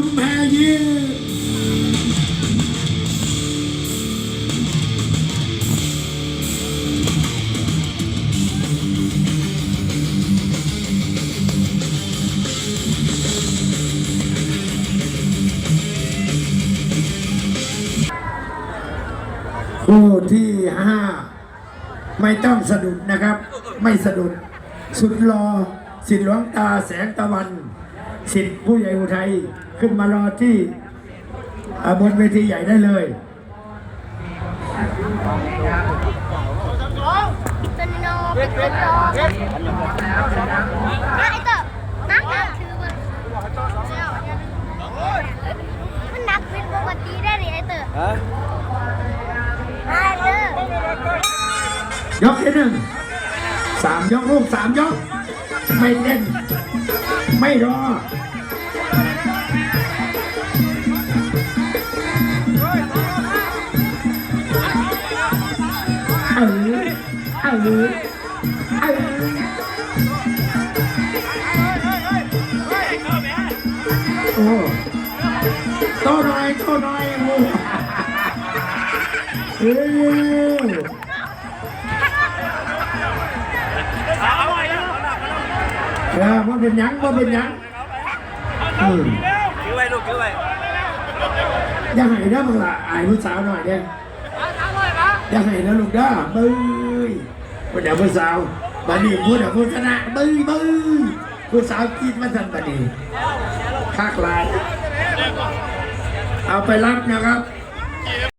คู่ที่ห้าไม่ต้องสะดุดนะครับ ไม่สะดุด สุดรอสิทธิหลวงตาแสงตะวัน สิทธิ์ผู้ใหญ่อุทัยขึ้นมารอที่บนเวทีใหญ่ได้เลยตัวโนเป็นตันไอ้เต๋อนักนักถือมันนักเป็นปกติได้เลยไอเต๋อฮะไอ้เต๋อยกที่หนึ่งสามยกลูกสามยกไม่เล่น ไม่รอเออเออเออโอ้โตหน่อยโตหน่อยโอ้เออ เออว่าเป็นหยังว่าเป็นหยังอืมถือไว้ลูกถือไว้อย่าให้นะมึงละอายผู้สาวหน่อยเนี่ยอย่าให้นะลูกเด้อบึ้ยผู้เดี๋ยวผู้สาวบัดนี้ผู้เดี๋ยวผู้ชนะบึ้ยบึ้ยผู้สาวกินมาทันบัดนี้คักหลายเอาไปรับนะครับ